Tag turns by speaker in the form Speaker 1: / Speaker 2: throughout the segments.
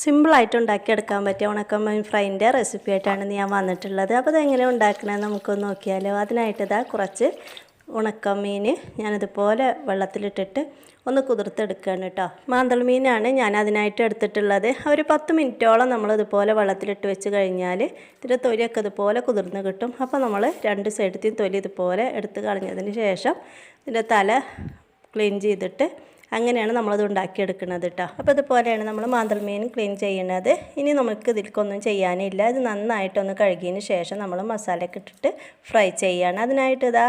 Speaker 1: സിമ്പിളായിട്ട് ഉണ്ടാക്കിയെടുക്കാൻ പറ്റിയ ഉണക്കമ്മീൻ ഫ്രൈന്റെ റെസിപ്പി ആയിട്ടാണ് ഞാൻ വന്നിട്ടുള്ളത്. അപ്പോൾ അതെങ്ങനെ ഉണ്ടാക്കണമെന്ന് നമുക്കൊന്ന് നോക്കിയാലോ. അതിനായിട്ട് ഇതാ കുറച്ച് ഉണക്കമീൻ ഞാനിതുപോലെ വെള്ളത്തിലിട്ടിട്ട് ഒന്ന് കുതിർത്തെടുക്കുകയാണ് കേട്ടോ. മാന്തൾ മീനാണ് ഞാൻ അതിനായിട്ട് എടുത്തിട്ടുള്ളത് ഒരു പത്ത് മിനിറ്റോളം നമ്മൾ ഇതുപോലെ വെള്ളത്തിലിട്ട് വെച്ച് കഴിഞ്ഞാൽ ഇതിന്റെ തൊലിയൊക്കെ ഇതുപോലെ കുതിർന്ന് കിട്ടും. അപ്പോൾ നമ്മൾ രണ്ട് സൈഡത്തെയും തൊലി ഇതുപോലെ എടുത്ത് കളഞ്ഞതിന് ശേഷം ഇതിന്റെ തല ക്ലീൻ ചെയ്തിട്ട് അങ്ങനെയാണ് നമ്മളത് ഉണ്ടാക്കിയെടുക്കുന്നത് കേട്ടോ അപ്പോൾ ഇതുപോലെയാണ് നമ്മൾ മാന്തൾ മീൻ ക്ലീൻ ചെയ്യുന്നത് ഇനി നമുക്ക് ഇതിൽക്കൊന്നും ചെയ്യാനില്ല. ഇത് നന്നായിട്ടൊന്ന് കഴുകിയതിന് ശേഷം നമ്മൾ മസാലയൊക്കെ ഇട്ടിട്ട് ഫ്രൈ ചെയ്യുകയാണ് അതിനായിട്ട് ഇതാ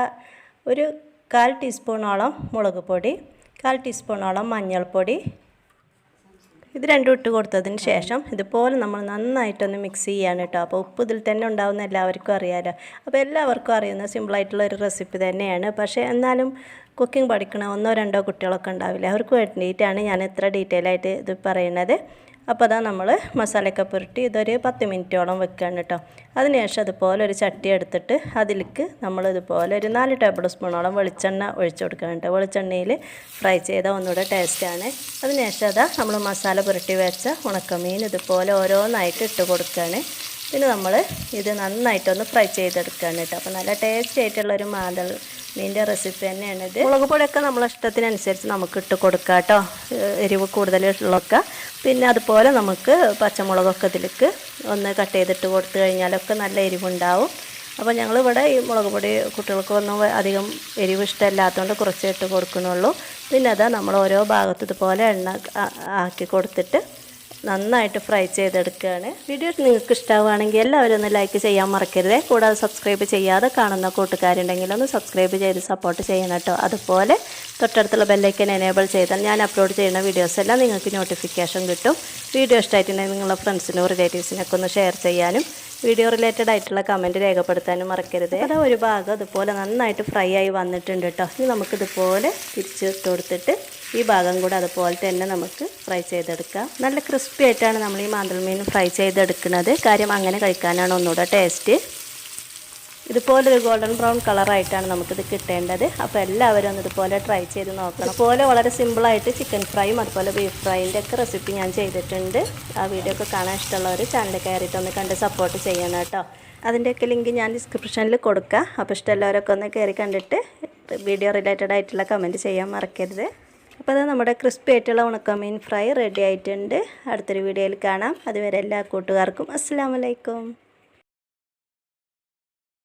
Speaker 1: ഒരു കാൽ ടീസ്പൂണോളം മുളക് പൊടി കാൽ ടീസ്പൂണോളം മഞ്ഞൾപ്പൊടി. ഇത് രണ്ടും ഇട്ട് കൊടുത്തതിന് ശേഷം ഇതുപോലെ നമ്മൾ നന്നായിട്ടൊന്ന് മിക്സ് ചെയ്യാണ് കേട്ടോ അപ്പോൾ ഉപ്പ് ഇതിൽ തന്നെ ഉണ്ടാവുന്ന എല്ലാവർക്കും അറിയാമല്ലോ അപ്പോൾ എല്ലാവർക്കും അറിയുന്ന സിമ്പിളായിട്ടുള്ള ഒരു റെസിപ്പി തന്നെയാണ്. പക്ഷേ എന്നാലും കുക്കിംഗ് പഠിക്കണ ഒന്നോ രണ്ടോ കുട്ടികളൊക്കെ ഉണ്ടാവില്ല? അവർക്ക് വേണ്ടിയിട്ടാണ് ഞാൻ ഇത്ര ഡീറ്റെയിൽ ആയിട്ട് ഇത് പറയുന്നത്. അപ്പോൾ അതാ നമ്മൾ മസാലയൊക്കെ പുരട്ടി ഇതൊരു പത്ത് മിനിറ്റോളം വെക്കുകയാണ് കേട്ടോ അതിനുശേഷം അതുപോലെ ഒരു ചട്ടി എടുത്തിട്ട് അതിലേക്ക് നമ്മൾ ഇതുപോലെ ഒരു നാല് ടേബിൾ സ്പൂണോളം വെളിച്ചെണ്ണ ഒഴിച്ചു കൊടുക്കുകയാണ് കേട്ടോ വെളിച്ചെണ്ണയിൽ ഫ്രൈ ചെയ്ത ഒന്നുകൂടെ ടേസ്റ്റാണ് അതിനുശേഷം അതാ നമ്മൾ മസാല പുരട്ടി വെച്ച ഉണക്കമീൻ ഇതുപോലെ ഓരോന്നായിട്ട് ഇട്ട് കൊടുക്കുകയാണ് പിന്നെ നമ്മൾ ഇത് നന്നായിട്ടൊന്ന് ഫ്രൈ ചെയ്തെടുക്കുകയാണ് കേട്ടോ. അപ്പോൾ നല്ല ടേസ്റ്റ് ആയിട്ടുള്ളൊരു മാതൾ മീന്റെ റെസിപ്പി തന്നെയാണ് ഇത്. മുളക് പൊടിയൊക്കെ നമ്മളെ ഇഷ്ടത്തിനനുസരിച്ച് നമുക്ക് ഇട്ട് കൊടുക്കാം കേട്ടോ എരിവ് കൂടുതലുള്ളൊക്കെ. പിന്നെ അതുപോലെ നമുക്ക് പച്ചമുളകൊക്കെ ഇതിലേക്ക് ഒന്ന് കട്ട് ചെയ്തിട്ട് കൊടുത്തു കഴിഞ്ഞാലൊക്കെ നല്ല എരിവുണ്ടാവും. അപ്പോൾ ഞങ്ങളിവിടെ ഈ മുളക് പൊടി കുട്ടികൾക്കൊന്നും അധികം എരിവ് ഇഷ്ടമില്ലാത്തതുകൊണ്ട് കുറച്ച് ഇട്ട് കൊടുക്കുന്നുള്ളൂ. പിന്നെ അതാ നമ്മൾ ഓരോ ഭാഗത്ത് ഇതുപോലെ എണ്ണ ആക്കി കൊടുത്തിട്ട് നന്നായിട്ട് ഫ്രൈ ചെയ്തെടുക്കുകയാണ്. വീഡിയോ നിങ്ങൾക്ക് ഇഷ്ടമാവുകയാണെങ്കിൽ എല്ലാവരും ഒന്ന് ലൈക്ക് ചെയ്യാൻ മറക്കരുത്. കൂടാതെ സബ്സ്ക്രൈബ് ചെയ്യാതെ കാണുന്ന കൂട്ടുകാരുണ്ടെങ്കിൽ ഒന്ന് സബ്സ്ക്രൈബ് ചെയ്ത് സപ്പോർട്ട് ചെയ്യണം കേട്ടോ. അതുപോലെ തൊട്ടടുത്തുള്ള ബെല്ലൈക്കൻ എനേബിൾ ചെയ്താൽ ഞാൻ അപ്ലോഡ് ചെയ്യുന്ന വീഡിയോസ് എല്ലാം നിങ്ങൾക്ക് നോട്ടിഫിക്കേഷൻ കിട്ടും. വീഡിയോ ഇഷ്ടമായിട്ടുണ്ടെങ്കിൽ നിങ്ങളുടെ ഫ്രണ്ട്സിനും റിലേറ്റീവ്സിനൊക്കെ ഒന്ന് ഷെയർ ചെയ്യാനും വീഡിയോ റിലേറ്റഡ് ആയിട്ടുള്ള കമന്റ് രേഖപ്പെടുത്താനും മറക്കരുത്. അത് ഒരു ഭാഗം അതുപോലെ നന്നായിട്ട് ഫ്രൈ ആയി വന്നിട്ടുണ്ട് കേട്ടോ ഇനി നമുക്കിതുപോലെ തിരിച്ചിട്ട് കൊടുത്തിട്ട് ഈ ഭാഗം കൂടെ അതുപോലെ തന്നെ നമുക്ക് ഫ്രൈ ചെയ്തെടുക്കാം. നല്ല ക്രിസ്പി ആയിട്ടാണ് നമ്മൾ ഈ മാന്തൽ മീൻ ഫ്രൈ ചെയ്തെടുക്കുന്നത്. കാര്യം അങ്ങനെ കഴിക്കാനാണ് ഒന്നുകൂടെ ടേസ്റ്റ് ഇതുപോലെ ഒരു ഗോൾഡൻ ബ്രൗൺ കളറായിട്ടാണ് നമുക്കിത് കിട്ടേണ്ടത്. അപ്പോൾ എല്ലാവരും ഒന്ന് ഇതുപോലെ ട്രൈ ചെയ്ത് നോക്കണം. അതുപോലെ വളരെ സിമ്പിളായിട്ട് ചിക്കൻ ഫ്രൈയും അതുപോലെ ബീഫ് ഫ്രൈന്റെ ഒക്കെ റെസിപ്പി ഞാൻ ചെയ്തിട്ടുണ്ട്. ആ വീഡിയോ ഒക്കെ കാണാൻ ഇഷ്ടമുള്ളവർ ചാനൽ കയറിയിട്ട് ഒന്ന് കണ്ട് സപ്പോർട്ട് ചെയ്യണം കേട്ടോ. അതിന്റെയൊക്കെ ലിങ്ക് ഞാൻ ഡിസ്ക്രിപ്ഷനിൽ കൊടുക്കാം. അപ്പോൾ ഇഷ്ടമുള്ളവരൊക്കെ ഒന്ന് കയറി കണ്ടിട്ട് വീഡിയോ റിലേറ്റഡ് ആയിട്ടുള്ള കമന്റ് ചെയ്യാൻ മറക്കരുത്. അപ്പോൾ അത് നമ്മുടെ ക്രിസ്പി ആയിട്ടുള്ള ഉണക്കമീൻ ഫ്രൈ റെഡി ആയിട്ടുണ്ട്. അടുത്തൊരു വീഡിയോയിൽ കാണാം. അതുവരെ എല്ലാ കൂട്ടുകാർക്കും അസ്സാം വലൈക്കും